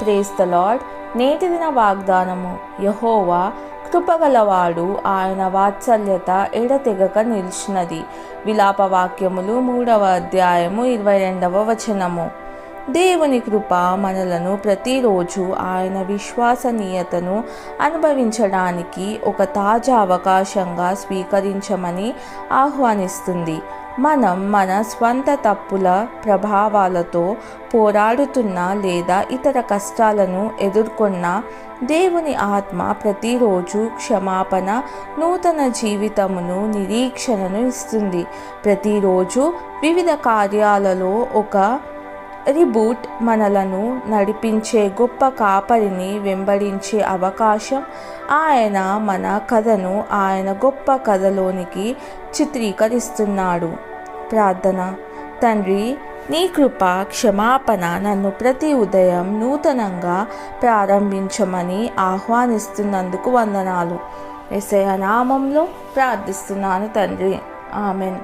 Praise the lord నేటి దిన వాగ్దానము యహోవా కృపగలవాడు ఆయన వాత్సల్యత ఎడతెగక నిలిచినది. విలాప వాక్యములు మూడవ అధ్యాయము ఇరవై రెండవ వచనము. దేవుని కృప మనలను ప్రతిరోజు ఆయన విశ్వసనీయతను అనుభవించడానికి ఒక తాజా అవకాశంగా స్వీకరించమని ఆహ్వానిస్తుంది. మనం మన స్వంత తప్పుల ప్రభావాలతో పోరాడుతున్న లేదా ఇతర కష్టాలను ఎదుర్కొన్న దేవుని ఆత్మ ప్రతిరోజు క్షమాపణ నూతన జీవితమును నిరీక్షణను ఇస్తుంది. ప్రతిరోజు వివిధ కార్యాలలో ఒక రిబూట్ మనలను నడిపించే గొప్ప కాపరిని వెంబడించే అవకాశం ఆయన మన కథను ఆయన గొప్ప కథలోనికి చిత్రీకరిస్తున్నాడు. ప్రార్థన. తండ్రి నీ కృప క్షమాపణ నన్ను ప్రతి ఉదయం నూతనంగా ప్రారంభించమని ఆహ్వానిస్తున్నందుకు వందనాలు. ఎసయ నామంలో ప్రార్థిస్తున్నాను తండ్రి. ఆమెన్.